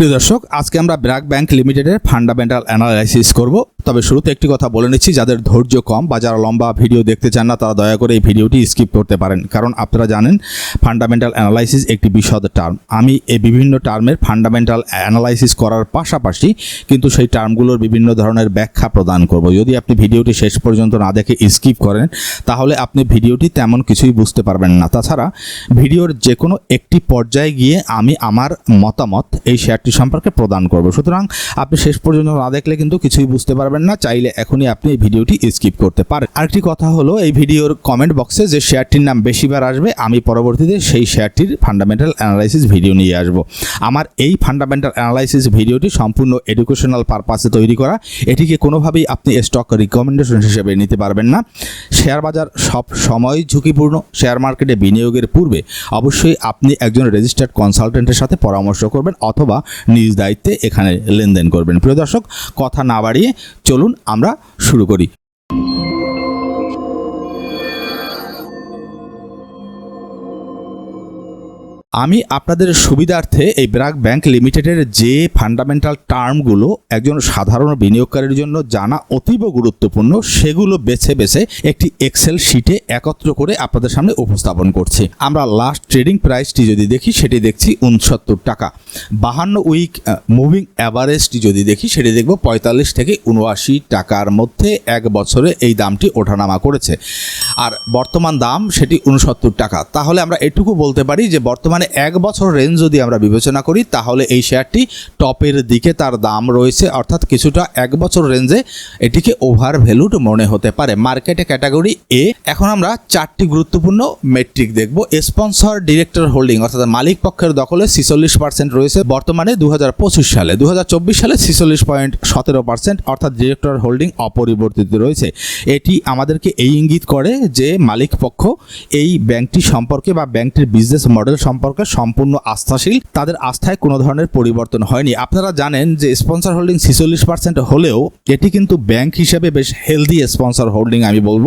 প্রিয় দর্শক, আজকে আমরা ব্র্যাক ব্যাংক লিমিটেডের ফান্ডামেন্টাল অ্যানালাইসিস করব। তবে শুরুতে একটি কথা বলে নিচ্ছি, যাদের ধৈর্য কম বা যারা লম্বা ভিডিও দেখতে চান না, তারা দয়া করে এই ভিডিওটি স্কিপ করতে পারেন। কারণ আপনারা জানেন, ফান্ডামেন্টাল অ্যানালাইসিস একটি বিশদ টার্ম। আমি এই বিভিন্ন টার্মের ফান্ডামেন্টাল অ্যানালাইসিস করার পাশাপাশি কিন্তু সেই টার্মগুলোর বিভিন্ন ধরনের ব্যাখ্যা প্রদান করব। যদি আপনি ভিডিওটি শেষ পর্যন্ত না দেখে স্কিপ করেন, তাহলে আপনি ভিডিওটি তেমন কিছুই বুঝতে পারবেন না। তাছাড়া, ভিডিওর যে কোনো একটি পর্যায়ে গিয়ে আমি আমার মতামত এই শেয়ারটি সম্পর্কে প্রদান করব। সুতরাং আপনি শেষ পর্যন্ত না দেখলে কিন্তু কিছুই বুঝতে পারবেন না, চাইলে এখনই আপনি এই ভিডিওটি স্কিপ করতে পারেন। আরেকটি কথা হলো, এই ভিডিওর কমেন্ট বক্সে যে শেয়ারটির নাম বেশিবার আসবে, আমি পরবর্তীতে সেই শেয়ারটির ফান্ডামেন্টাল অ্যানালাইসিস ভিডিও নিয়ে আসব। আমার এই ফান্ডামেন্টাল অ্যানালাইসিস ভিডিওটি সম্পূর্ণ এডুকেশনাল পারপাসে তৈরি করা, এটিকে কোনোভাবেই আপনি স্টক রিকমেন্ডেশন হিসেবে নিতে পারবেন না। শেয়ার বাজার সব সময় ঝুঁকিপূর্ণ, শেয়ার মার্কেটে বিনিয়োগের পূর্বে অবশ্যই আপনি একজন রেজিস্টার্ড কনসালটেন্টের সাথে পরামর্শ করবেন, অথবা নিজ দায়িত্বে এখানে লেনদেন করবেন। প্রিয় দর্শক কথা না বাড়িয়ে চলুন আমরা শুরু করি। আমি আপনাদের সুবিধার্থে এই ব্র্যাক ব্যাংক লিমিটেডের যে ফান্ডামেন্টাল টার্মগুলো একজন সাধারণ বিনিয়োগকারীর জন্য জানা অতীব গুরুত্বপূর্ণ, সেগুলো বেছে বেছে একটি এক্সেল শিটে একত্র করে আপনাদের সামনে উপস্থাপন করছি। আমরা লাস্ট ট্রেডিং প্রাইসটি যদি দেখি, সেটি দেখছি উনসত্তর টাকা। বাহান্ন উইক মুভিং অ্যাভারেজটি যদি দেখি, সেটি দেখব পঁয়তাল্লিশ থেকে উনআশি টাকার মধ্যে এক বছরে এই দামটি ওঠানামা করেছে। আর বর্তমান দাম সেটি উনসত্তর টাকা। তাহলে আমরা এটুকু বলতে পারি যে বর্তমানে এক বছর রেঞ্জ যদি আমরা বিবেচনা করি, তাহলে এই শেয়ারটি টপের দিকে তার দাম রয়েছে, অর্থাৎ কিছুটা এক বছর রেঞ্জে এটিকে ওভার ভ্যালুড মনে হতে পারে। মার্কেটে ক্যাটাগরি এ এখন আমরা চারটি গুরুত্বপূর্ণ মেট্রিক দেখব। স্পন্সর ডিরেক্টর হোল্ডিং অর্থাৎ মালিক পক্ষের দখলে ছিচল্লিশ পার্সেন্ট রয়েছে বর্তমানে দু হাজার পঁচিশ সালে। দু হাজার চব্বিশ সালে ছিচল্লিশ পয়েন্ট সতেরো পার্সেন্ট অর্থাৎ ডিরেক্টর হোল্ডিং অপরিবর্তিত রয়েছে। এটি আমাদেরকে এই ইঙ্গিত করে যে মালিক পক্ষ এই ব্যাংকটি সম্পর্কে বা ব্যাংকটির বিজনেস মডেল সম্পর্কে সম্পূর্ণ আস্থাশীল, তাদের আস্থায় কোনো ধরনের পরিবর্তন হয়নি। আপনারা জানেন যে স্পন্সর হোল্ডিং ছিচল্লিশ পার্সেন্ট হলেও এটি কিন্তু ব্যাংক হিসেবে বেশ হেলদি স্পন্সর হোল্ডিং আমি বলব।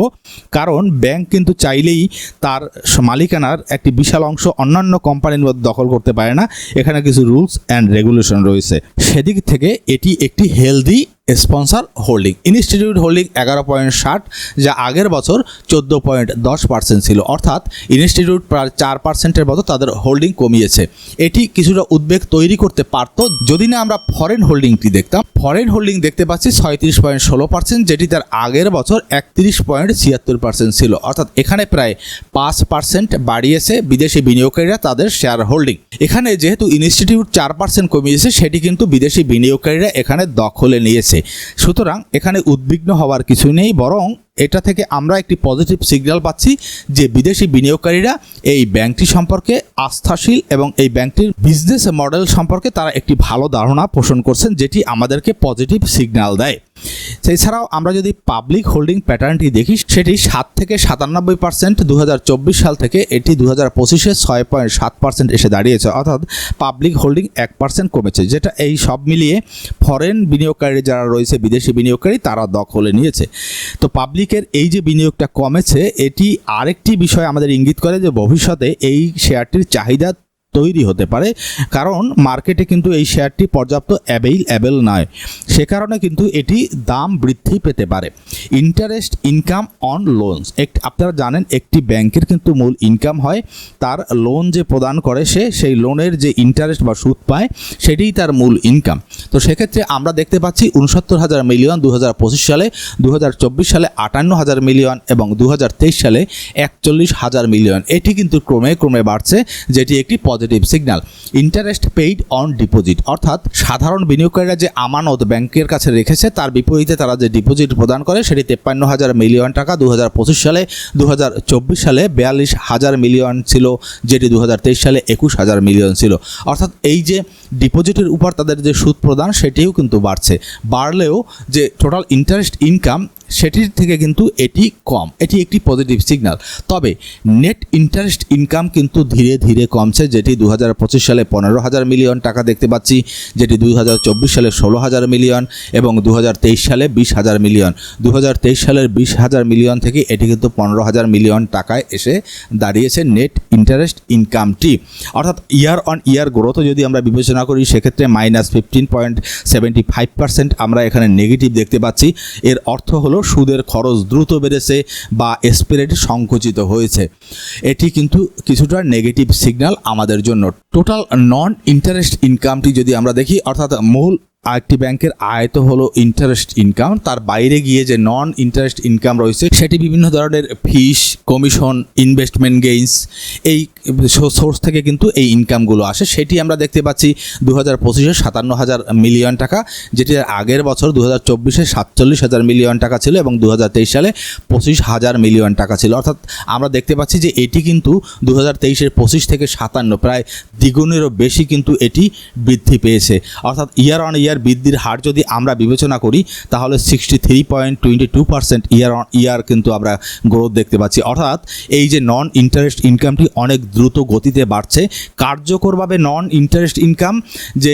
কারণ ব্যাংক কিন্তু চাইলেই তার মালিকানার একটি বিশাল অংশ অন্যান্য কোম্পানির মধ্যে দখল করতে পারে না। এখানে কিছু রুলস অ্যান্ড রেগুলেশন রয়েছে। সেদিক থেকে এটি একটি healthy sponsor holding. Institute holding এগারো পয়েন্ট ষাট, যা আগের বছর চোদ্দ পয়েন্ট দশ পার্সেন্ট ছিল। অর্থাৎ ইনস্টিটিউট প্রায় চার পার্সেন্টের মতো তাদের হোল্ডিং কমিয়েছে। এটি কিছুটা উদ্বেগ তৈরি করতে পারত। যদি না আমরা ফরেন হোল্ডিংটি দেখতাম, ফরেন হোল্ডিং দেখতে পাচ্ছি ছয়ত্রিশ পয়েন্ট ষোলো পার্সেন্ট, যেটি তার আগের বছর একত্রিশ পয়েন্ট ছিয়াত্তর পার্সেন্ট ছিল। অর্থাৎ এখানে প্রায় পাঁচ পার্সেন্ট বাড়িয়েছে বিদেশি বিনিয়োগকারীরা তাদের শেয়ার হোল্ডিং। এখানে যেহেতু ইনস্টিটিউট চার পার্সেন্ট কমিয়েছে, সেটি কিন্তু বিদেশি বিনিয়োগকারীরা এখানে দখলে নিয়েছে। সুতরাং এখানে উদ্বিগ্ন হওয়ার কিছু নেই বরং এটা থেকে আমরা একটি পজিটিভ সিগন্যাল পাচ্ছি যে বিদেশি বিনিয়োগকারীরা এই ব্যাংকটি সম্পর্কে আস্থাশীল এবং এই ব্যাংকটির বিজনেস মডেল সম্পর্কে তারা একটি ভালো ধারণা পোষণ করছেন, যেটি আমাদেরকে পজিটিভ সিগন্যাল দেয়। এছাড়াও আমরা যদি পাবলিক হোল্ডিং প্যাটার্নটি দেখি, সেটি সাত থেকে সাতানব্বই পার্সেন্ট দু হাজার চব্বিশ সাল থেকে এটি দু হাজার পঁচিশে ছয় পয়েন্ট সাত পার্সেন্ট এসে দাঁড়িয়েছে, অর্থাৎ পাবলিক হোল্ডিং এক পার্সেন্ট কমেছে, যেটা এই সব মিলিয়ে ফরেন বিনিয়োগকারী যারা রয়েছে, বিদেশি বিনিয়োগকারী, তারা দখলে নিয়েছে। তো পাবলিকের এই যে বিনিয়োগটা কমেছে, এটি আরেকটি বিষয় আমাদের ইঙ্গিত করে যে ভবিষ্যতে এই শেয়ারটির চাহিদা তৈরি হতে পারে। কারণ মার্কেটে কিন্তু এই শেয়ারটি পর্যাপ্ত অ্যাভেইল অ্যাভেল নয়। সে কারণে কিন্তু এটি দাম বৃদ্ধি পেতে পারে। Interest income on loans. এক আপনারা জানেন, একটি ব্যাংকের কিন্তু মূল ইনকাম হয়। তার লোন যে প্রদান করে সে, সেই লোনের যে ইন্টারেস্ট বা সুদ পায়, সেটিই তার মূল ইনকাম। তো সেক্ষেত্রে আমরা দেখতে পাচ্ছি উনসত্তর হাজার মিলিয়ন দু হাজার পঁচিশ সালে দু হাজার চব্বিশ সালে আটান্ন হাজার মিলিয়ন এবং দু হাজার তেইশ সালে একচল্লিশ হাজার মিলিয়ন। এটি কিন্তু ক্রমে ক্রমে বাড়ছে, যেটি একটি positive signal interest paid on deposit অর্থাৎ সাধারণ বিনিয়োগকারীরা যে আমানত ব্যাংকের কাছে রেখেছে, তার বিপরীতে তারা যে ডিপোজিট প্রদান করে, সেটি তেপ্পান্ন হাজার মিলিয়ন টাকা দু হাজার পঁচিশ সালে দু হাজার চব্বিশ সালে বিয়াল্লিশ হাজার মিলিয়ন ছিল, যেটি দু হাজার তেইশ সালে একুশ হাজার মিলিয়ন ছিল। অর্থাৎ এই যে ডিপোজিটের উপর তাদের যে সুদ প্রদান, সেটিও কিন্তু বাড়ছে। বাড়লেও যে টোটাল ইন্টারেস্ট ইনকাম সেটির থেকে কিন্তু এটি কম। এটি একটি পজিটিভ সিগন্যাল তবে নেট ইন্টারেস্ট ইনকাম কিন্তু ধীরে ধীরে কমছে, যেটি দু হাজার পঁচিশ সালে পনেরো হাজার মিলিয়ন টাকা দেখতে পাচ্ছি, যেটি দু হাজার চব্বিশ সালে ষোলো হাজার মিলিয়ন এবং দু হাজার তেইশ সালে বিশ হাজার মিলিয়ন দু হাজার তেইশ সালের বিশ হাজার মিলিয়ন থেকে এটি কিন্তু পনেরো হাজার মিলিয়ন টাকায় এসে দাঁড়িয়েছে নেট ইন্টারেস্ট ইনকামটি অর্থাৎ ইয়ার অন ইয়ার গ্রোথও যদি আমরা বিবেচনা করি, সেক্ষেত্রে minus fifteen point seventy five percent আমরা এখানে নেগেটিভ দেখতে পাচ্ছি। এর অর্থ হলো সুদের খরচ দ্রুত বেড়েছে বা স্প্রেড সংকুচিত হয়েছে। এটি কিন্তু কিছুটা নেগেটিভ সিগন্যাল আমাদের জন্য। টোটাল নন ইন্টারেস্ট ইনকামটি যদি আমরা দেখি, অর্থাৎ মূল আরেকটি ব্যাংকের আয় তো হলো ইন্টারেস্ট ইনকাম তার বাইরে গিয়ে যে নন ইন্টারেস্ট ইনকাম রয়েছে, সেটি বিভিন্ন ধরনের ফিস কমিশন ইনভেস্টমেন্ট গেইনস এই সোর্স থেকে কিন্তু এই ইনকামগুলো আসে। সেটি আমরা দেখতে পাচ্ছি দু হাজার পঁচিশে সাতান্ন হাজার মিলিয়ন টাকা যেটি আগের বছর দু হাজার চব্বিশে সাতচল্লিশ হাজার মিলিয়ন টাকা ছিল এবং দু হাজার তেইশ সালে পঁচিশ হাজার মিলিয়ন টাকা ছিল। অর্থাৎ আমরা দেখতে পাচ্ছি যে এটি কিন্তু দু হাজার তেইশের পঁচিশ থেকে সাতান্ন প্রায় দ্বিগুণেরও বেশি কিন্তু এটি বৃদ্ধি পেয়েছে। অর্থাৎ ইয়ার অন ইয়ার বৃদ্ধির হার যদি আমরা বিবেচনা করি, তাহলে sixty three point twenty two percent year on year কিন্তু আমরা গ্রোথ দেখতে পাচ্ছি। অর্থাৎ এই যে নন ইন্টারেস্ট ইনকামটি অনেক দ্রুত গতিতে বাড়ছে। কার্যকরভাবে নন ইন্টারেস্ট ইনকাম যে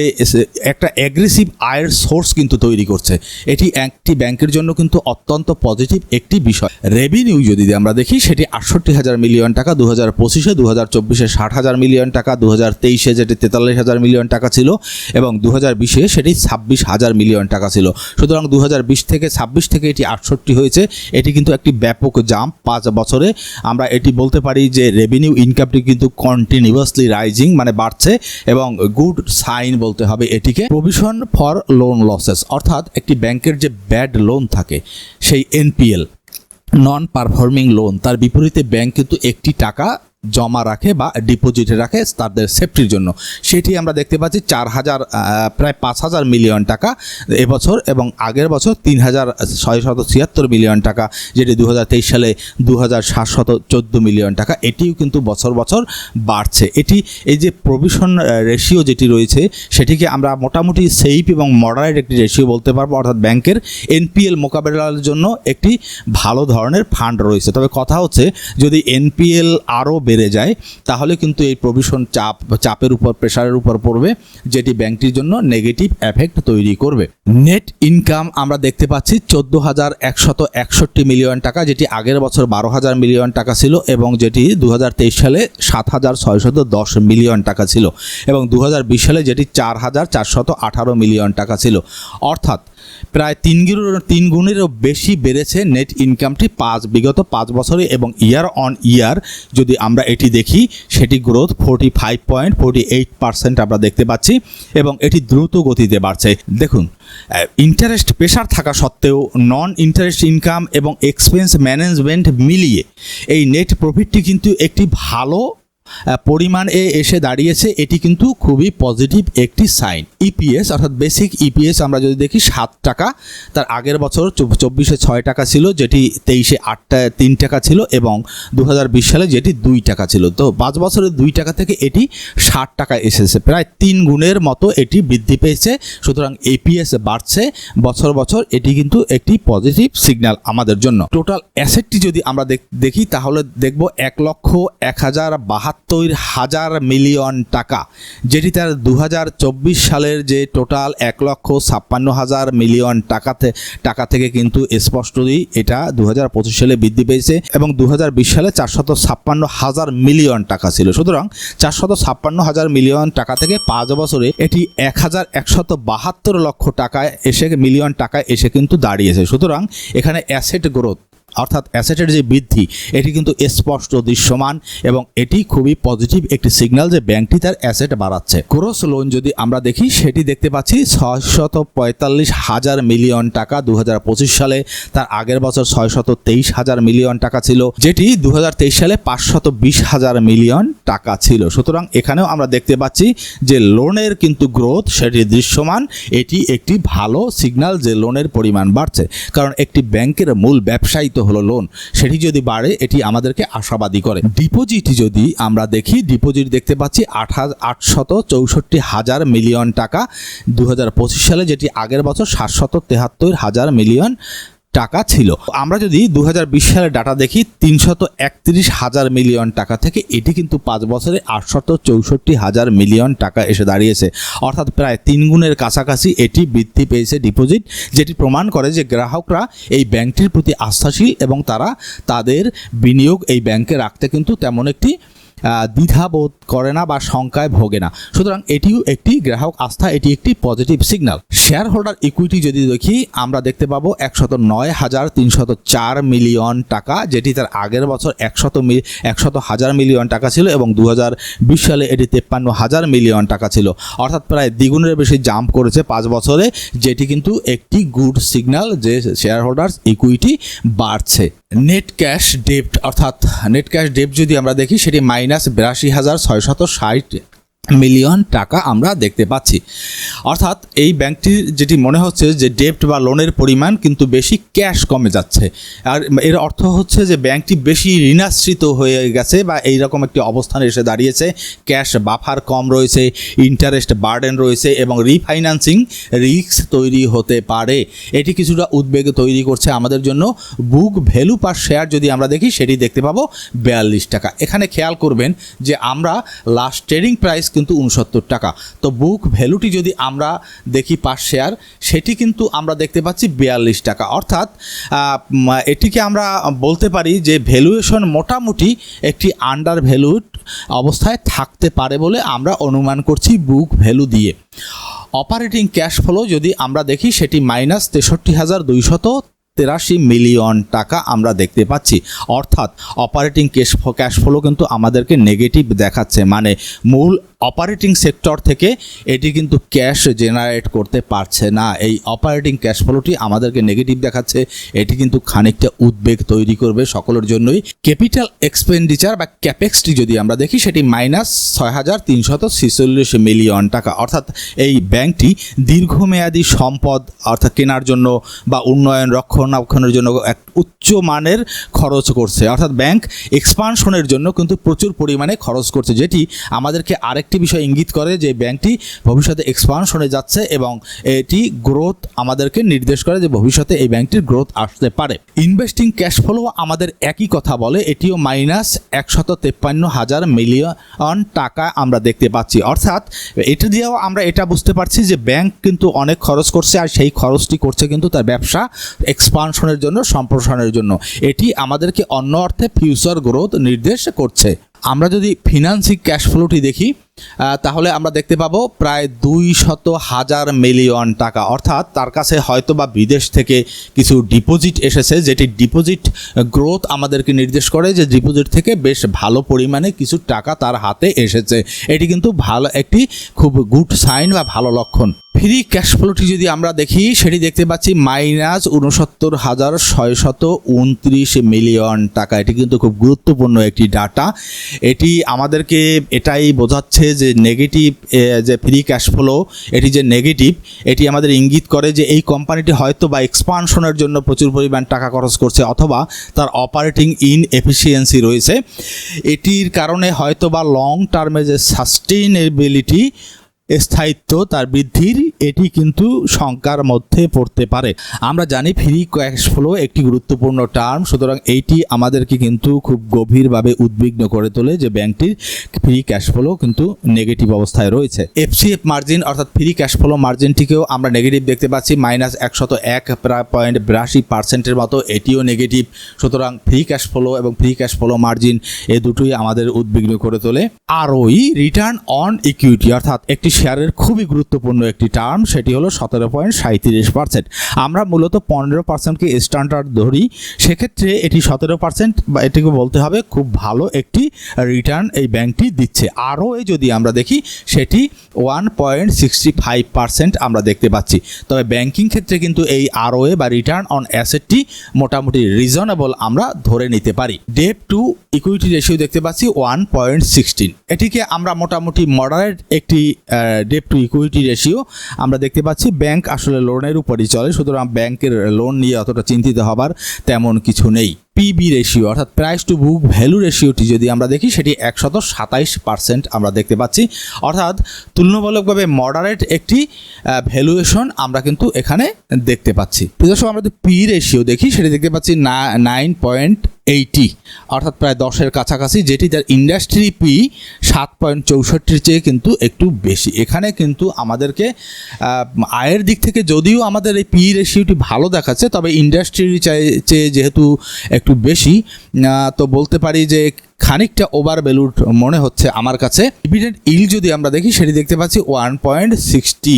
একটা অ্যাগ্রেসিভ আয়ের সোর্স কিন্তু তৈরি করছে। এটি একটি ব্যাংকের জন্য কিন্তু অত্যন্ত পজিটিভ একটি বিষয়। রেভিনিউ যদি আমরা দেখি, সেটি আটষট্টি হাজার মিলিয়ন টাকা দু হাজার পঁচিশে দু হাজার চব্বিশে ষাট হাজার মিলিয়ন টাকা দু হাজার তেইশে যেটি তেতাল্লিশ হাজার মিলিয়ন টাকা ছিল, এবং দু হাজার বিশে সেটি ছাব্বিশ হাজার মিলিয়ন টাকা ছিল। সুতরাং দু হাজার বিশ থেকে ছাব্বিশ থেকে এটি আটষট্টি হয়েছে। এটি কিন্তু একটি ব্যাপক জাম্প পাঁচ বছরে। আমরা এটি বলতে পারি যে রেভিনিউ ইনকামটি কিন্তু কন্টিনিউয়াসলি রাইজিং মানে বাড়ছে এবং গুড সাইন বলতে হবে এটিকে। প্রভিশন ফর লোন লসেস অর্থাৎ একটি ব্যাংকের যে ব্যাড লোন থাকে, সেই এনপিএল নন পারফর্মিং লোন তার বিপরীতে ব্যাংক কিন্তু একটি টাকা জমা রাখে বা ডিপোজিটে রাখে তাদের সেফটির জন্য। সেটি আমরা দেখতে পাচ্ছি চার হাজার প্রায় পাঁচ হাজার মিলিয়ন টাকা এবছর এবং আগের বছর তিন হাজার ছয়শত ছিয়াত্তর মিলিয়ন টাকা, যেটি দু হাজার তেইশ সালে দু হাজার সাতশত চোদ্দ মিলিয়ন টাকা, এটিও কিন্তু বছর বছর বাড়ছে। এটি, এই যে প্রভিশন রেশিও যেটি রয়েছে, সেটিকে আমরা মোটামুটি সেফ এবং মডারেট একটি রেশিও বলতে পারব, অর্থাৎ ব্যাংকের এনপিএল মোকাবেলার জন্য একটি ভালো ধরনের ফান্ড রয়েছে। তবে কথা হচ্ছে, যদি এনপিএল আরও বেড়ে যায়, তাহলে কিন্তু এই প্রভিশন চাপ, চাপের উপর প্রেশারের উপর পড়বে, যেটি ব্যাংকটির জন্য নেগেটিভ এফেক্ট তৈরি করবে। নেট ইনকাম আমরা দেখতে পাচ্ছি চোদ্দ হাজার একশত একষট্টি মিলিয়ন টাকা, যেটি আগের বছর বারো হাজার মিলিয়ন টাকা ছিল এবং যেটি দু হাজার তেইশ সালে সাত হাজার ছয়শত দশ মিলিয়ন টাকা ছিল এবং দু হাজার বিশ সালে যেটি চার হাজার চারশত আঠারো মিলিয়ন টাকা ছিল। অর্থাৎ প্রায় তিন তিন গুণেরও বেশি বেড়েছে নেট ইনকামটি পাঁচ, বিগত পাঁচ বছরে এবং ইয়ার অন ইয়ার যদি আমরা এটি দেখি, সেটি growth forty five point forty eight percent আমরা দেখতে পাচ্ছি এবং এটি দ্রুত গতিতে বাড়ছে। দেখুন ইন্টারেস্ট প্রেশার থাকা সত্ত্বেও নন ইন্টারেস্ট ইনকাম এবং এক্সপেন্স ম্যানেজমেন্ট মিলিয়ে এই নেট প্রফিটটি কিন্তু একটি ভালো পরিমাণে এসে দাঁড়িয়েছে, এটি কিন্তু খুবই পজিটিভ একটি সাইন ইপিএস অর্থাৎ বেসিক ইপিএস আমরা যদি দেখি, সাত টাকা। তার আগের বছর চব্বিশে ছয় টাকা ছিল, যেটি তেইশে আটটা তিন টাকা ছিল, এবং দু হাজার বিশ সালে যেটি দুই টাকা ছিল। তো পাঁচ বছরের দুই টাকা থেকে এটি ষাট টাকা এসেছে। প্রায় তিন গুণের মতো এটি বৃদ্ধি পেয়েছে। সুতরাং এপিএস বাড়ছে। বছর বছর এটি কিন্তু একটি পজিটিভ সিগন্যাল আমাদের জন্য। টোটাল অ্যাসেটটি যদি আমরা দেখি, তাহলে দেখব এক লক্ষ এক হাজার বাহাত্তর হাজার মিলিয়ন টাকা, যেটি তার দু হাজার চব্বিশ সালের যে টোটাল এক লক্ষ ছাপ্পান্ন হাজার মিলিয়ন টাকাতে, টাকা থেকে কিন্তু স্পষ্টতই এটা দু হাজার পঁচিশ সালে বৃদ্ধি পেয়েছে এবং দু হাজার বিশ সালে চারশত ছাপ্পান্ন হাজার মিলিয়ন টাকা ছিল। সুতরাং চারশত ছাপ্পান্ন হাজার মিলিয়ন টাকা থেকে পাঁচ বছরে এটি এক হাজার একশত বাহাত্তর লক্ষ টাকায় এসে, মিলিয়ন টাকায় এসে কিন্তু দাঁড়িয়েছে। সুতরাং এখানে অ্যাসেট গ্রোথ অর্থাৎ অ্যাসেটের যে বৃদ্ধি, এটি কিন্তু স্পষ্ট দৃশ্যমান এবং এটি খুবই পজিটিভ একটি সিগন্যাল যে ব্যাংকটি তার অ্যাসেট বাড়াচ্ছে। ক্রস লোন যদি আমরা দেখি, সেটি দেখতে পাচ্ছি ছয়শত পঁয়তাল্লিশ হাজার মিলিয়ন টাকা। দু হাজার পঁচিশ সালে তার আগের বছর ছয়শত তেইশ হাজার মিলিয়ন টাকা ছিল, যেটি দু হাজার তেইশ সালে পাঁচশত বিশ হাজার মিলিয়ন টাকা ছিল। সুতরাং এখানেও আমরা দেখতে পাচ্ছি যে লোনের কিন্তু গ্রোথ সেটি দৃশ্যমান, এটি একটি ভালো সিগন্যাল যে লোনের পরিমাণ বাড়ছে। কারণ একটি ব্যাংকের মূল ব্যবসায়ী তো হলো লোন সেটি যদি বাড়ে, এটি আমাদেরকে আশাবাদী করে। ডিপোজিট যদি আমরা দেখি ডিপোজিট দেখতে পাচ্ছি আট আটশত চৌষট্টি হাজার মিলিয়ন টাকা। দু হাজার পঁচিশ সালে যেটি আগের বছর সাতশত তেহাত্তর হাজার মিলিয়ন টাকা ছিল। আমরা যদি দু বিশ সালের ডাটা দেখি, তিনশত একত্রিশ হাজার মিলিয়ন টাকা থেকে এটি কিন্তু পাঁচ বছরে আটশত চৌষট্টি হাজার মিলিয়ন টাকা এসে দাঁড়িয়েছে। অর্থাৎ প্রায় তিন গুণের কাছাকাছি এটি বৃদ্ধি পেয়েছে ডিপোজিট যেটি প্রমাণ করে যে গ্রাহকরা এই ব্যাংকটির প্রতি আস্থাশীল এবং তারা তাদের বিনিয়োগ এই ব্যাংকে রাখতে কিন্তু তেমন একটি দ্বিধাবোধ করে না বা শঙ্কায় ভোগে না। সুতরাং এটিও একটি গ্রাহক আস্থা, এটি একটি positive signal share holder equity যদি দেখি, আমরা দেখতে পাবো একশত নয় হাজার তিনশত চার মিলিয়ন টাকা, যেটি তার আগের বছর একশত একশত হাজার মিলিয়ন টাকা ছিল এবং দু বিশ সালে এটি তেপ্পান্ন হাজার মিলিয়ন টাকা ছিল। অর্থাৎ প্রায় দ্বিগুণের বেশি জাম্প করেছে পাঁচ বছরে, যেটি কিন্তু একটি গুড সিগন্যাল যে শেয়ার হোল্ডার্স ইকুইটি বাড়ছে। নেট ক্যাশ ডেপ্ট অর্থাৎ নেট ক্যাশ ডেপ্ট যদি আমরা দেখি, সেটি মাইনাস বিরাশি হাজার ছয়শত ষাট। মিলিয়ন টাকা আমরা দেখতে পাচ্ছি। অর্থাৎ এই ব্যাংকটির যেটি মনে হচ্ছে যে ডেপ্ট বা লোনের পরিমাণ কিন্তু বেশি ক্যাশ কমে যাচ্ছে। আর এর অর্থ হচ্ছে যে ব্যাংকটি বেশি ঋণাশ্রিত হয়ে গেছে বা এই রকম একটি অবস্থানে এসে দাঁড়িয়েছে। ক্যাশ বাফার কম রয়েছে, ইন্টারেস্ট বার্ডেন রয়েছে এবং রিফাইন্যান্সিং রিস্ক তৈরি হতে পারে। এটি কিছুটা উদ্বেগ তৈরি করছে আমাদের জন্য। বুক ভ্যালু পার শেয়ার যদি আমরা দেখি, সেটি দেখতে পাবো বিয়াল্লিশ টাকা। এখানে খেয়াল করবেন যে আমরা লাস্ট ট্রেডিং প্রাইস কিন্তু উনসত্তর টাকা। তো বুক ভ্যালুটি যদি আমরা দেখি পার শেয়ার সেটি কিন্তু আমরা দেখতে পাচ্ছি বিয়াল্লিশ টাকা। অর্থাৎ এটিকে আমরা বলতে পারি যে ভ্যালুয়েশন মোটামুটি একটি আন্ডার ভ্যালুড অবস্থায় থাকতে পারে বলে আমরা অনুমান করছি বুক ভ্যালু দিয়ে। অপারেটিং ক্যাশ ফ্লো যদি আমরা দেখি, সেটি মাইনাস তেষট্টি হাজার দুইশত তেরাশি মিলিয়ন টাকা আমরা দেখতে পাচ্ছি। অর্থাৎ অপারেটিং ক্যাশ ক্যাশ ফ্লো কিন্তু আমাদেরকে নেগেটিভ দেখাচ্ছে। মানে মূল অপারেটিং সেক্টর থেকে এটি কিন্তু ক্যাশ জেনারেট করতে পারছে না। এই অপারেটিং ক্যাশ ফ্লোটি আমাদেরকে নেগেটিভ দেখাচ্ছে। এটি কিন্তু খানিকটা উদ্বেগ তৈরি করবে সকলের জন্যই। ক্যাপিটাল এক্সপেন্ডিচার বা ক্যাপেক্সটি যদি আমরা দেখি, সেটি মাইনাস ছয় হাজার মিলিয়ন টাকা। অর্থাৎ এই ব্যাংকটি দীর্ঘমেয়াদী সম্পদ অর্থাৎ কেনার জন্য বা উন্নয়ন, রক্ষণাবেক্ষণের জন্য এক উচ্চ মানের খরচ করছে। অর্থাৎ ব্যাংক এক্সপানশনের জন্য কিন্তু প্রচুর পরিমাণে খরচ করছে, যেটি আমাদেরকে আরেকটি বিষয় ইঙ্গিত করে যে ব্যাংকটি ভবিষ্যতে এক্সপানশনে যাচ্ছে এবং এটি গ্রোথ আমাদেরকে নির্দেশ করে যে ভবিষ্যতে এই ব্যাংকটির গ্রোথ আসতে পারে। ইনভেস্টিং ক্যাশ ফ্লো আমাদের একই কথা বলে, এটিও মাইনাস একশত তেপ্পান্ন হাজার মিলিয়ন টাকা আমরা দেখতে পাচ্ছি। অর্থাৎ এটা দিয়েও আমরা এটা বুঝতে পারছি যে ব্যাংক কিন্তু অনেক খরচ করছে আর সেই খরচটি করছে কিন্তু তার ব্যবসা এক্সপানশনের জন্য সম্প্রসারণের জন্য। এটি আমাদেরকে অন্য অর্থে ফিউচার গ্রোথ নির্দেশ করছে। আমরা যদি ফিনান্সিং ক্যাশ ফ্লোটি দেখি তাহলে আমরা দেখতে পাবো প্রায় দুই শত হাজার মিলিয়ন টাকা। অর্থাৎ তার কাছে হয়তো বা বিদেশ থেকে কিছু ডিপোজিট এসেছে, যেটি ডিপোজিট গ্রোথ আমাদেরকে নির্দেশ করে যে ডিপোজিট থেকে বেশ ভালো পরিমাণে কিছু টাকা তার হাতে এসেছে। এটি কিন্তু ভালো একটি খুব গুড সাইন বা ভালো লক্ষণ। ফ্রি ক্যাশ ফ্লোটি যদি আমরা দেখি, সেটি দেখতে পাচ্ছি মাইনাস উনসত্তর হাজার ছয়শত উনত্রিশ মিলিয়ন টাকা। এটি কিন্তু খুব গুরুত্বপূর্ণ একটি ডাটা। এটি আমাদেরকে এটাই বোঝাচ্ছে যে নেগেটিভ যে ফ্রি ক্যাশ ফ্লো, এটি যে নেগেটিভ এটি আমাদের ইঙ্গিত করে যে এই কোম্পানিটি হয়তো বা এক্সপানশনের জন্য প্রচুর পরিমাণ টাকা খরচ করছে, অথবা তার অপারেটিং ইন এফিসিয়েন্সি রয়েছে। এটির কারণে হয়তো বা লং টার্মে যে সাস্টেইনেবিলিটি স্থায়িত্ব তার বৃদ্ধির, এটি কিন্তু শঙ্কার মধ্যে পড়তে পারে। আমরা জানি ফ্রি ক্যাশ ফ্লো একটি গুরুত্বপূর্ণ টার্ম সুতরাং এইটি আমাদেরকে কিন্তু খুব গভীরভাবে উদ্বিগ্ন করে তোলে যে ব্যাংকটির ফ্রি ক্যাশ ফ্লো কিন্তু নেগেটিভ অবস্থায় রয়েছে। এফসিএফ মার্জিন অর্থাৎ ফ্রি ক্যাশ ফ্লো মার্জিনটিকেও আমরা নেগেটিভ দেখতে পাচ্ছি মাইনাস একশত এক পয়েন্ট বিরাশি পার্সেন্টের মতো, এটিও নেগেটিভ সুতরাং ফ্রি ক্যাশ ফ্লো এবং ফ্রি ক্যাশ ফ্লো মার্জিন এ দুটোই আমাদের উদ্বিগ্ন করে তোলে। আর ওই রিটার্ন অন ইকুইটি অর্থাৎ একটি শেয়ারের খুবই গুরুত্বপূর্ণ একটি টার্ম, সেটি হলো সতেরো পয়েন্ট সাঁত্রিশ পার্সেন্ট। আমরা মূলত পনেরো পার্সেন্টকে স্ট্যান্ডার্ড ধরি, সেক্ষেত্রে এটি সতেরো পার্সেন্ট বা এটিকে বলতে হবে খুব ভালো একটি রিটার্ন এই ব্যাংকটি দিচ্ছে। আরও যদি আমরা দেখি, সেটি one point sixty five percent আমরা দেখতে পাচ্ছি। তবে ব্যাংকিং ক্ষেত্রে কিন্তু এই আরওএ বা রিটার্ন অন অ্যাসেটটি মোটামুটি রিজনেবল আমরা ধরে নিতে পারি। ডেপ টু ইকুইটি রেশিও দেখতে পাচ্ছি ওয়ান পয়েন্ট সিক্সটিন। এটিকে আমরা মোটামুটি মডারেট একটি ডেপ টু ইকুইটি রেশিও আমরা দেখতে পাচ্ছি ব্যাংক আসলে লোনের উপরই চলে, সুতরাং ব্যাংকের লোন নিয়ে অতটা চিন্তিত হবার তেমন কিছু নেই। পিবি রেশিও অর্থাৎ প্রাইস টু বুক ভ্যালু রেশিওটি যদি আমরা দেখি, সেটি একশত সাতাইশ পার্সেন্ট আমরা দেখতে পাচ্ছি। অর্থাৎ তুলনামূলকভাবে মডারেট একটি ভ্যালুয়েশন আমরা কিন্তু এখানে দেখতে পাচ্ছি। দর্শক, আমরা যদি পি রেশিও দেখি, সেটি দেখতে পাচ্ছি নাইন পয়েন্ট এইটি অর্থাৎ প্রায় দশের কাছাকাছি, যেটি তার ইন্ডাস্ট্রি পি সাত পয়েন্ট চৌষট্টির চেয়ে কিন্তু একটু বেশি। এখানে কিন্তু আমাদেরকে আয়ের দিক থেকে যদিও আমাদের এই পি রেশিওটি ভালো দেখাচ্ছে, তবে ইন্ডাস্ট্রির চেয়ে যেহেতু একটু বেশি তো বলতে পারি যে খানিকটা ওভার ভ্যালুড মনে হচ্ছে আমার কাছে। ডিভিডেন্ট ইল যদি আমরা দেখি, সেটি দেখতে পাচ্ছি ওয়ান পয়েন্ট সিক্সটি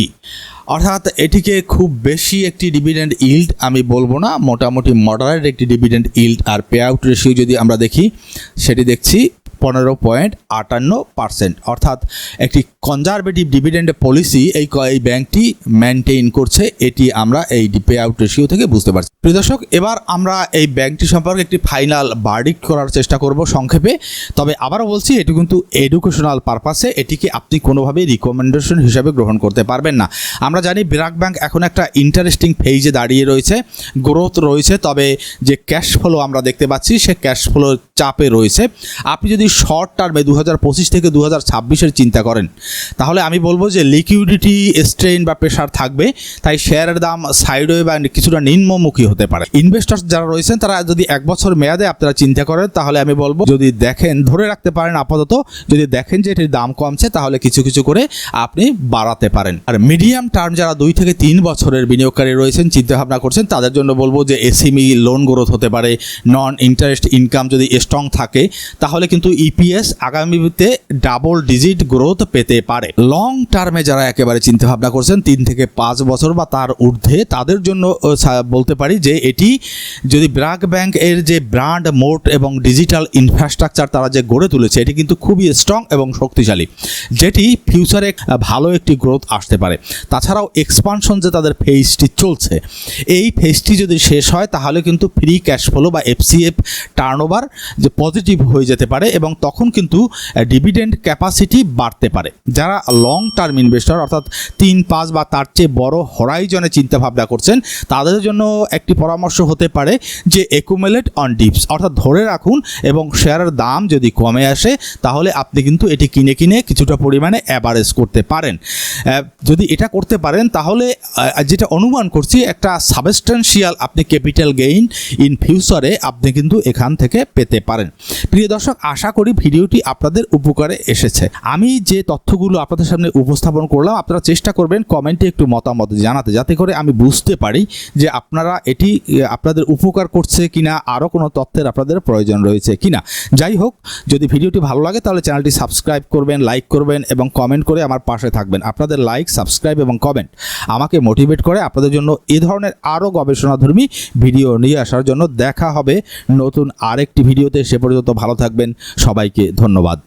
অর্থাৎ এটিকে খুব বেশি একটি ডিভিডেন্ট ইল্ড আমি বলব না, মোটামুটি মডারেট একটি ডিভিডেন্ট ইল্ড আর পে আউট রেশিও যদি আমরা দেখি, সেটি দেখছি পনেরো পয়েন্ট আটান্ন পার্সেন্ট। অর্থাৎ একটি কনজারভেটিভ ডিভিডেন্ড পলিসি এই এই ব্যাংকটি মেনটেইন করছে, এটি আমরা এই পে আউট রেশিও থেকে বুঝতে পারছি। প্রিয় দর্শক, এবার আমরা এই ব্যাংকটি সম্পর্কে একটি ফাইনাল বার্ডিক করার চেষ্টা করব সংক্ষেপে। তবে আবারও বলছি, এটি কিন্তু এডুকেশনাল পারপাসে এটিকে আপনি কোনোভাবেই রিকমেন্ডেশন হিসাবে গ্রহণ করতে পারবেন না। আমরা জানি ব্র্যাক ব্যাংক এখন একটা ইন্টারেস্টিং ফেজে দাঁড়িয়ে রয়েছে গ্রোথ রয়েছে, তবে যে ক্যাশ ফ্লো আমরা দেখতে পাচ্ছি, সে ক্যাশ ফ্লো চাপে রয়েছে। আপনি যদি শর্ট টার্মে দু হাজার পঁচিশ থেকে দু হাজার ছাব্বিশের চিন্তা করেন, তাহলে আমি বলব যে লিকুইডিটি স্ট্রেন বা প্রেশার থাকবে, তাই শেয়ারের দাম সাইডওয়ে বা কিছুটা নিম্নমুখী হতে পারে। ইনভেস্টার্স যারা রয়েছেন, তারা যদি এক বছর মেয়াদে আপনারা চিন্তা করেন, তাহলে আমি বলব যদি দেখেন, ধরে রাখতে পারেন আপাতত, যদি দেখেন যে এটির দাম কমছে, তাহলে কিছু কিছু করে আপনি বাড়াতে পারেন। আর মিডিয়াম টার্ম যারা দুই থেকে তিন বছরের বিনিয়োগকারী রয়েছেন, চিন্তা ভাবনা করছেন, তাদের জন্য বলব যে এসএমই লোন গ্রোথ হতে পারে নন ইন্টারেস্ট ইনকাম যদি স্ট্রং থাকে, তাহলে কিন্তু ইপিএস আগামীতে ডাবল ডিজিট গ্রোথ পেতে পারে। লং টার্মে যারা একেবারে চিন্তা ভাবনা করছেন, তিন থেকে পাঁচ বছর বা তার ঊর্ধ্বে, তাদের জন্য বলতে পারি যে এটি যদি ব্র্যাক ব্যাংক এর যে ব্র্যান্ড মোট এবং ডিজিটাল ইনফ্রাস্ট্রাকচার তারা যে গড়ে তুলেছে, এটি কিন্তু খুবই স্ট্রং এবং শক্তিশালী, যেটি ফিউচারে ভালো একটি গ্রোথ আসতে পারে। তাছাড়াও এক্সপানশন যে তাদের ফেজটি চলছে, এই ফেজটি যদি শেষ হয়, তাহলে কিন্তু ফ্রি ক্যাশ ফ্লো বা এফসিএফ টার্নওভার যে পজিটিভ হয়ে যেতে পারে এবং তখন কিন্তু ডিভিডেন্ড ক্যাপাসিটি বাড়তে পারে। যারা লং টার্ম ইনভেস্টর অর্থাৎ তিন, পাঁচ বা তার চেয়ে বড় হরাইজনে চিন্তা ভাবনা করছেন, তাদের জন্য একটি পরামর্শ হতে পারে যে একুমেলেট অন ডিপস অর্থাৎ ধরে রাখুন এবং শেয়ারের দাম যদি কমে আসে, তাহলে আপনি কিন্তু এটি কিনে কিনে কিছুটা পরিমাণে অ্যাভারেজ করতে পারেন। যদি এটা করতে পারেন, তাহলে যেটা অনুমান করছি, একটা সাবস্টেন্সিয়াল আপনি ক্যাপিটাল গেইন ইন ফিউচারে আপনি কিন্তু এখান থেকে পেতে পারেন। প্রিয় দর্শক, আশা করি ভিডিওটি আপনাদের উপকারে এসেছে। আমি যে তথ্যগুলো আপনাদের সামনে উপস্থাপন করলাম, আপনারা চেষ্টা করবেন কমেন্টে একটু মতামত জানাতে, যাতে করে আমি বুঝতে পারি যে আপনারা এটি আপনাদের উপকার করছে কিনা, আরও কোনো তথ্যের আপনাদের প্রয়োজন রয়েছে কিনা। যাই হোক, যদি ভিডিওটি ভালো লাগে, তাহলে চ্যানেলটি সাবস্ক্রাইব করবেন, লাইক করবেন এবং কমেন্ট করে আমার পাশে থাকবেন। আপনাদের লাইক, সাবস্ক্রাইব এবং কমেন্ট আমাকে মোটিভেট করে আপনাদের জন্য এ ধরনের আরও গবেষণাধর্মী ভিডিও নিয়ে আসার জন্য দেখা হবে নতুন আরেকটি ভিডিওতে। সে পর্যন্ত ভালো থাকবেন। সবাইকে ধন্যবাদ।